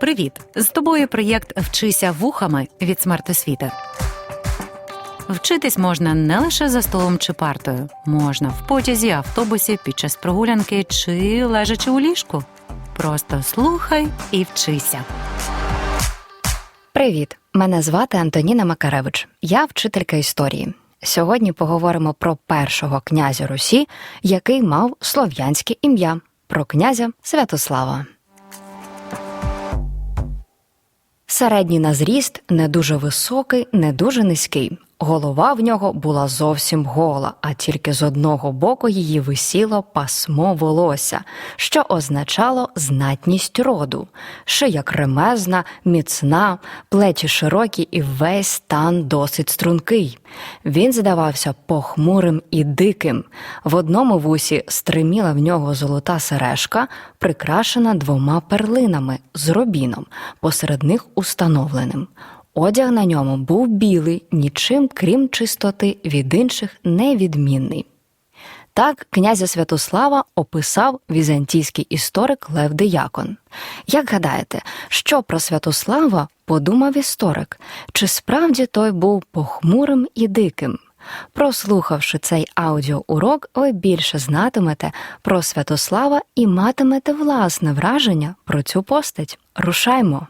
Привіт! З тобою проєкт Вчися вухами від смертосвіти. Вчитись можна не лише за столом чи партою, можна в потязі, автобусі, під час прогулянки чи лежачи у ліжку. Просто слухай і вчися. Привіт! Мене звати Антоніна Макаревич. Я вчителька історії. Сьогодні поговоримо про першого князя Русі, який мав слов'янське ім'я, про князя Святослава. Середній на зріст, не дуже високий, не дуже низький. Голова в нього була зовсім гола, а тільки з одного боку її висіло пасмо волосся, що означало знатність роду. Шия кремезна, міцна, плечі широкі і весь стан досить стрункий. Він здавався похмурим і диким. В одному вусі стриміла в нього золота сережка, прикрашена двома перлинами з робіном, посеред них установленим. Одяг на ньому був білий, нічим крім чистоти від інших невідмінний. Так князя Святослава описав візантійський історик Лев Деякон. Як гадаєте, що про Святослава подумав історик? Чи справді той був похмурим і диким? Прослухавши цей аудіоурок, ви більше знатимете про Святослава і матимете власне враження про цю постать. Рушаймо!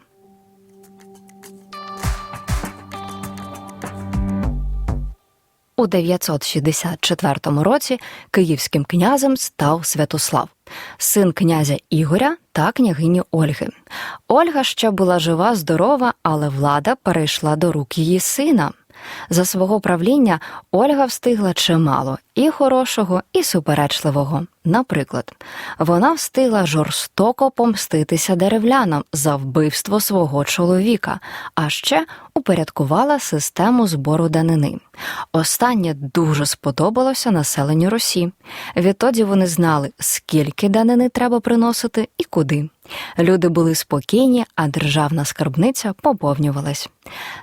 У 964 році київським князем став Святослав, син князя Ігоря та княгині Ольги. Ольга ще була жива, здорова, але влада перейшла до рук її сина. За свого правління Ольга встигла чимало і хорошого, і суперечливого. Наприклад, вона встигла жорстоко помститися деревлянам за вбивство свого чоловіка, а ще упорядкувала систему збору данини. Останнє дуже сподобалося населенню Росі. Відтоді вони знали, скільки данини треба приносити і куди. Люди були спокійні, а державна скарбниця поповнювалась.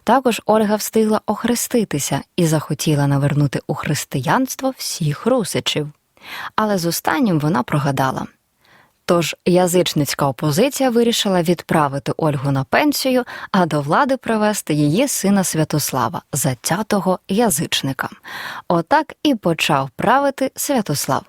Також Ольга встигла охреститися і захотіла навернути у християнство всіх русичів. Але з останнім вона прогадала. Тож язичницька опозиція вирішила відправити Ольгу на пенсію, а до влади привести її сина Святослава, затятого язичника. Отак і почав правити Святослав.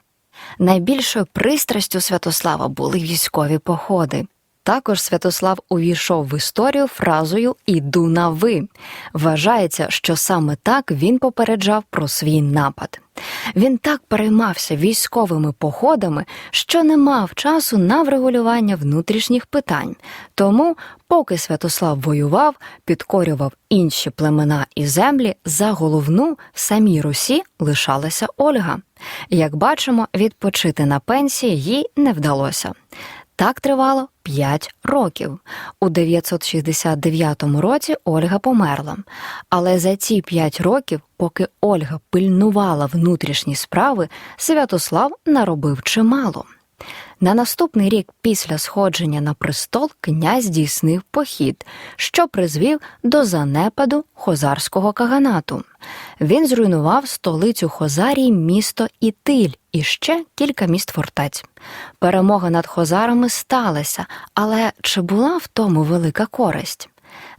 Найбільшою пристрастю Святослава були військові походи. Також Святослав увійшов в історію фразою Іду на ви. Вважається, що саме так він попереджав про свій напад. Він так переймався військовими походами, що не мав часу на врегулювання внутрішніх питань. Тому, поки Святослав воював, підкорював інші племена і землі, за головну в самій Русі лишалася Ольга. Як бачимо, відпочити на пенсії їй не вдалося. Так тривало 5 років. У 969 році Ольга померла. Але за ці 5 років, поки Ольга пильнувала внутрішні справи, Святослав наробив чимало. На наступний рік після сходження на престол князь здійснив похід, що призвів до занепаду хозарського каганату. Він зруйнував столицю Хозарії місто Ітиль і ще кілька міст фортець. Перемога над хозарами сталася, але чи була в тому велика користь?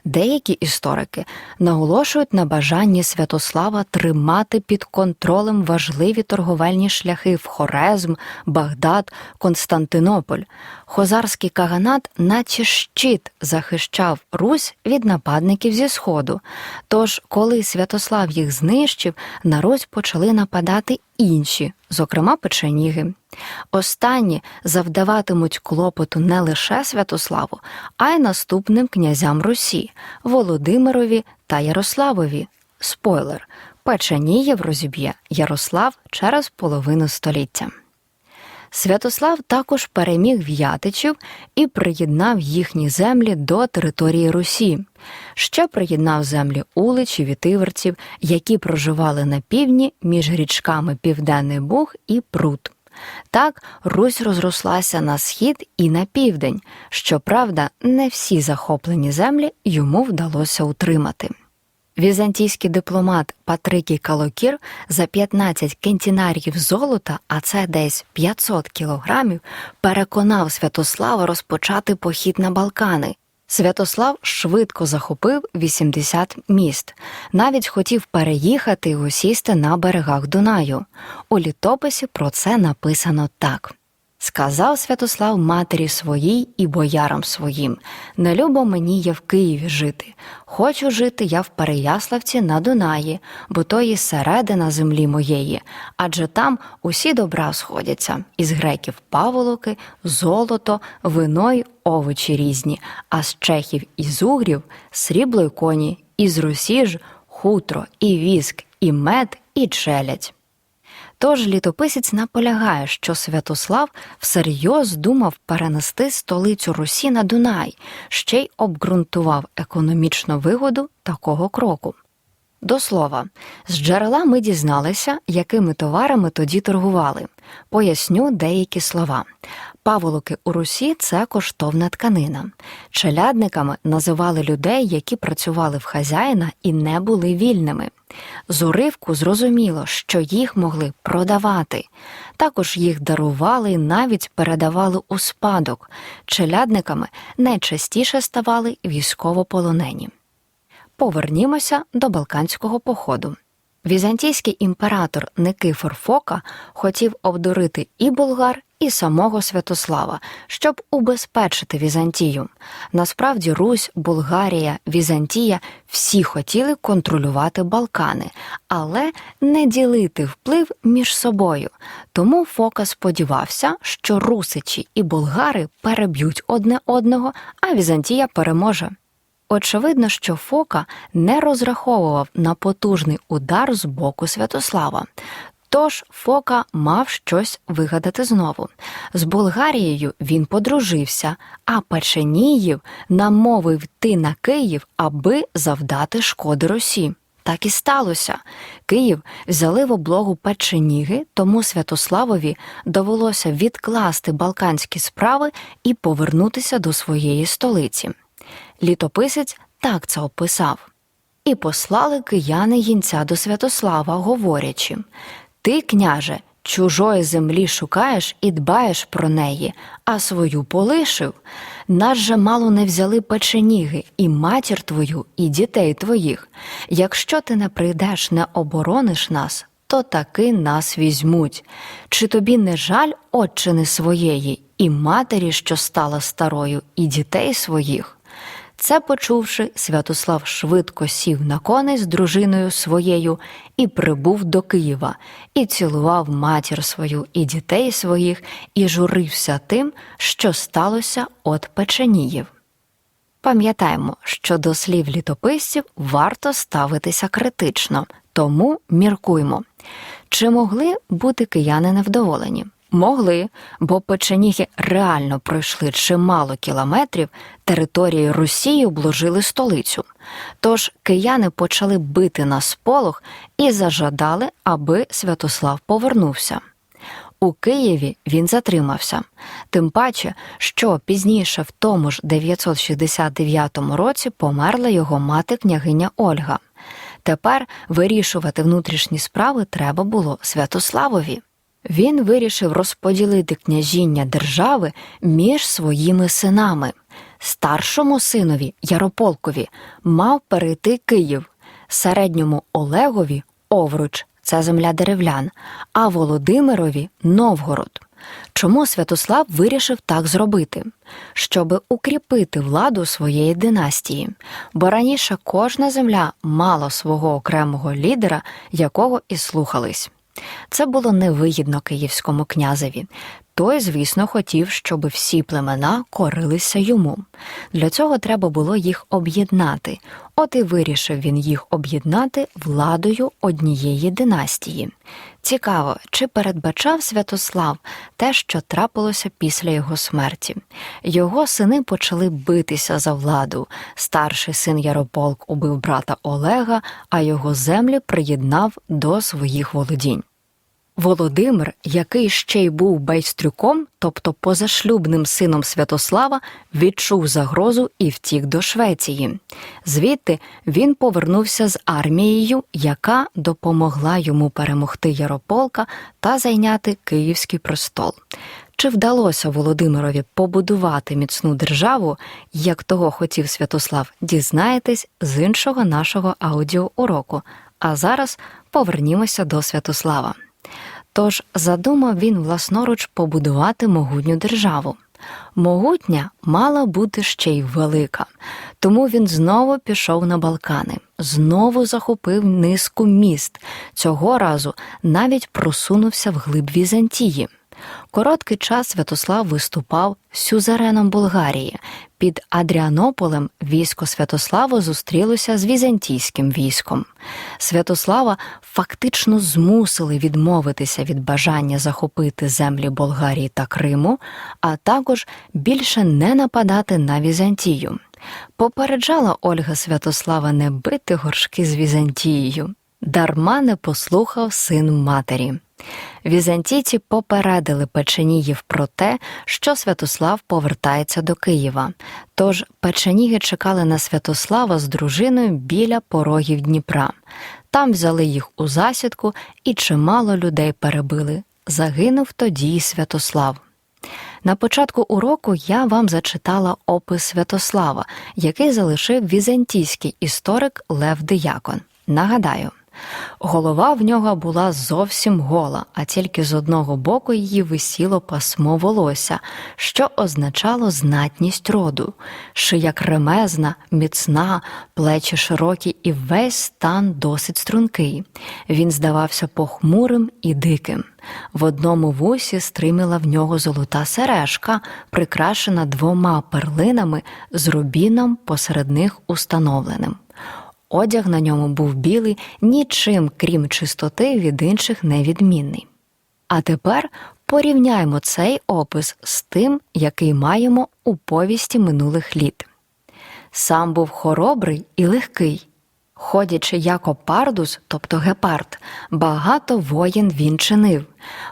Деякі історики наголошують на бажанні Святослава тримати під контролем важливі торговельні шляхи в Хорезм, Багдад, Константинополь. Хозарський каганат, наче щит, захищав Русь від нападників зі Сходу. Тож, коли Святослав їх знищив, на Русь почали нападати інші, зокрема печеніги. Останні завдаватимуть клопоту не лише Святославу, а й наступним князям Русі Володимирові та Ярославові. Спойлер Печеніїв розіб'є Ярослав через половину століття. Святослав також переміг в'ятичів і приєднав їхні землі до території Русі. Ще приєднав землі уличів і тиверців, які проживали на півдні між річками Південний Буг і Прут. Так Русь розрослася на схід і на південь. Щоправда, не всі захоплені землі йому вдалося утримати. Візантійський дипломат Патрикій Калокір за 15 кентінарів золота, а це десь 500 кілограмів, переконав Святослава розпочати похід на Балкани. Святослав швидко захопив 80 міст, навіть хотів переїхати і осісти на берегах Дунаю. У літописі про це написано так. Сказав Святослав матері своїй і боярам своїм: Не любо мені я в Києві жити. Хочу жити я в Переяславці на Дунаї, бо то є середина землі моєї, адже там усі добра сходяться із греків паволоки, золото, вино й овочі різні, а з чехів і з угрів срібло й коні, із Русі ж хутро, і віск, і мед, і челядь. Тож літописець наполягає, що Святослав всерйоз думав перенести столицю Русі на Дунай, ще й обґрунтував економічну вигоду такого кроку. До слова, з джерела ми дізналися, якими товарами тоді торгували. Поясню деякі слова. Паволоки у Русі це коштовна тканина. Челядниками називали людей, які працювали в хазяїна і не були вільними. З уривку зрозуміло, що їх могли продавати. Також їх дарували і навіть передавали у спадок. Челядниками найчастіше ставали військовополонені. Повернімося до Балканського походу. Візантійський імператор Никифор Фока хотів обдурити і болгар, і самого Святослава, щоб убезпечити Візантію. Насправді Русь, Болгарія, Візантія всі хотіли контролювати Балкани, але не ділити вплив між собою. Тому Фока сподівався, що русичі і болгари переб'ють одне одного, а Візантія переможе. Очевидно, що Фока не розраховував на потужний удар з боку Святослава. Тож Фока мав щось вигадати знову. З Болгарією він подружився, а Печеніїв намовив йти на Київ, аби завдати шкоди Росі. Так і сталося. Київ взяли в облогу Печеніги, тому Святославові довелося відкласти балканські справи і повернутися до своєї столиці. Літописець так це описав. І послали кияни їнця до Святослава, говорячи Ти, княже, чужої землі шукаєш і дбаєш про неї, а свою полишив. Нас же мало не взяли печеніги, і матір твою, і дітей твоїх. Якщо ти не прийдеш, не оборониш нас, то таки нас візьмуть. Чи тобі не жаль отчини своєї, і матері, що стала старою, і дітей своїх? Це почувши, Святослав швидко сів на коней з дружиною своєю і прибув до Києва, і цілував матір свою і дітей своїх, і журився тим, що сталося от Печеніїв. Пам'ятаємо, що до слів літописців варто ставитися критично, тому міркуймо, чи могли бути кияни невдоволені? Могли, бо печеніги реально пройшли чимало кілометрів, території Росії обложили столицю. Тож кияни почали бити на сполох і зажадали, аби Святослав повернувся. У Києві він затримався, тим паче, що пізніше, в тому ж 969 році, померла його мати княгиня Ольга. Тепер вирішувати внутрішні справи треба було Святославові. Він вирішив розподілити княжіння держави між своїми синами. Старшому синові Ярополкові мав перейти Київ, середньому Олегові Овруч, це земля деревлян, а Володимирові Новгород. Чому Святослав вирішив так зробити? Щоби укріпити владу своєї династії, бо раніше кожна земля мала свого окремого лідера, якого і слухались. Це було невигідно київському князеві. Той, звісно, хотів, щоб всі племена корилися йому. Для цього треба було їх об'єднати. От і вирішив він їх об'єднати владою однієї династії. Цікаво, чи передбачав Святослав те, що трапилося після його смерті. Його сини почали битися за владу. Старший син Ярополк убив брата Олега, а його землі приєднав до своїх володінь. Володимир, який ще й був байстрюком, тобто позашлюбним сином Святослава, відчув загрозу і втік до Швеції. Звідти він повернувся з армією, яка допомогла йому перемогти Ярополка та зайняти Київський престол. Чи вдалося Володимирові побудувати міцну державу, як того хотів Святослав, дізнаєтесь з іншого нашого аудіоуроку. А зараз повернімося до Святослава. Тож задумав він власноруч побудувати могутню державу. Могутня мала бути ще й велика, тому він знову пішов на Балкани, знову захопив низку міст. Цього разу навіть просунувся вглиб Візантії. Короткий час Святослав виступав сюзереном Болгарії. Під Адріанополем військо Святослава зустрілося з візантійським військом. Святослава фактично змусили відмовитися від бажання захопити землі Болгарії та Криму, а також більше не нападати на Візантію. Попереджала Ольга Святослава не бити горшки з Візантією. Дарма не послухав син матері. Візантійці попередили печеніїв про те, що Святослав повертається до Києва. Тож печеніги чекали на Святослава з дружиною біля порогів Дніпра. Там взяли їх у засідку і чимало людей перебили. Загинув тоді й Святослав. На початку уроку я вам зачитала опис Святослава, який залишив візантійський історик Лев Диякон. Нагадаю, голова в нього була зовсім гола, а тільки з одного боку її висіло пасмо волосся, що означало знатність роду, шия кремезна, міцна, плечі широкі і весь стан досить стрункий. Він здавався похмурим і диким. В одному вусі стриміла в нього золота сережка, прикрашена двома перлинами з рубіном посеред них установленим. Одяг на ньому був білий, нічим, крім чистоти, від інших невідмінний. А тепер порівняймо цей опис з тим, який маємо у повісті минулих літ. Сам був хоробрий і легкий. Ходячи як опардус, тобто гепард, багато воїн він чинив.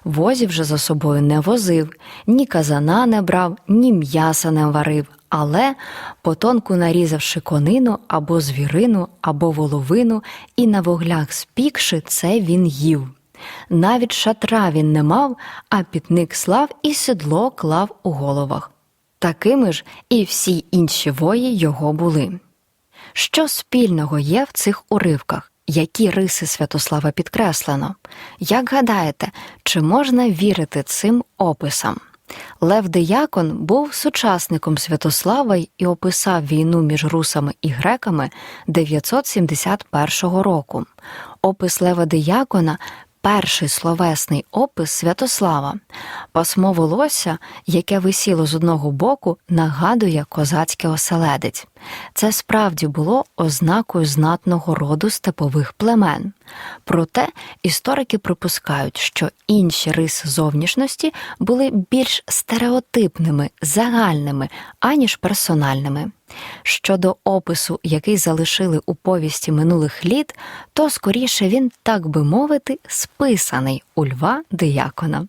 Возів же за собою не возив, ні казана не брав, ні м'яса не варив, але, потонку нарізавши конину або звірину, або воловину, і на вуглях спікши, це він їв. Навіть шатра він не мав, а пітник слав і сідло клав у головах. Такими ж і всі інші вої його були. Що спільного є в цих уривках? Які риси Святослава підкреслено? Як гадаєте, чи можна вірити цим описам? Лев Деякон був сучасником Святослава і описав війну між русами і греками 971 року. Опис Лева Диякона перший словесний опис Святослава. Пасмо волосся, яке висіло з одного боку, нагадує козацький оселедець. Це справді було ознакою знатного роду степових племен. Проте історики припускають, що інші риси зовнішності були більш стереотипними, загальними, аніж персональними. Щодо опису, який залишили у повісті минулих літ, то скоріше він, так би мовити, списаний у Льва Диякона.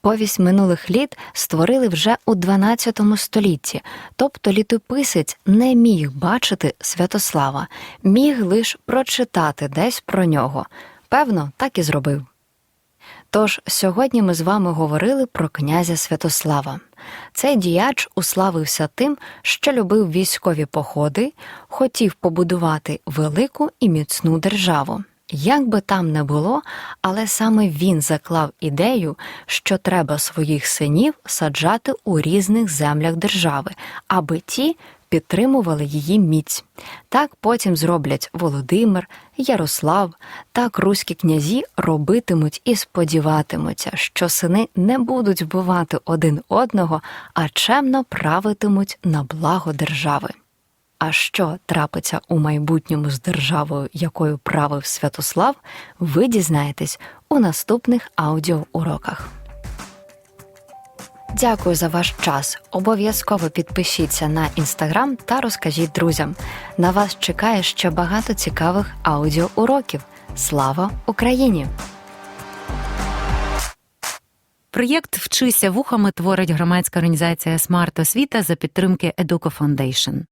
Повість минулих літ створили вже у XII столітті, тобто літописець не міг бачити Святослава, міг лише прочитати десь про нього. Певно, так і зробив. Тож сьогодні ми з вами говорили про князя Святослава. Цей діяч уславився тим, що любив військові походи, хотів побудувати велику і міцну державу. Як би там не було, але саме він заклав ідею, що треба своїх синів саджати у різних землях держави, аби ті підтримували її міць. Так потім зроблять Володимир, Ярослав, так руські князі робитимуть і сподіватимуться, що сини не будуть вбивати один одного, а чемно правитимуть на благо держави. А що трапиться у майбутньому з державою, якою правив Святослав, ви дізнаєтесь у наступних аудіоуроках. Дякую за ваш час. Обов'язково підпишіться на інстаграм та розкажіть друзям. На вас чекає ще багато цікавих аудіоуроків. Слава Україні! Проєкт Вчися вухами творить громадська організація Смарт Освіта за підтримки Educo Foundation.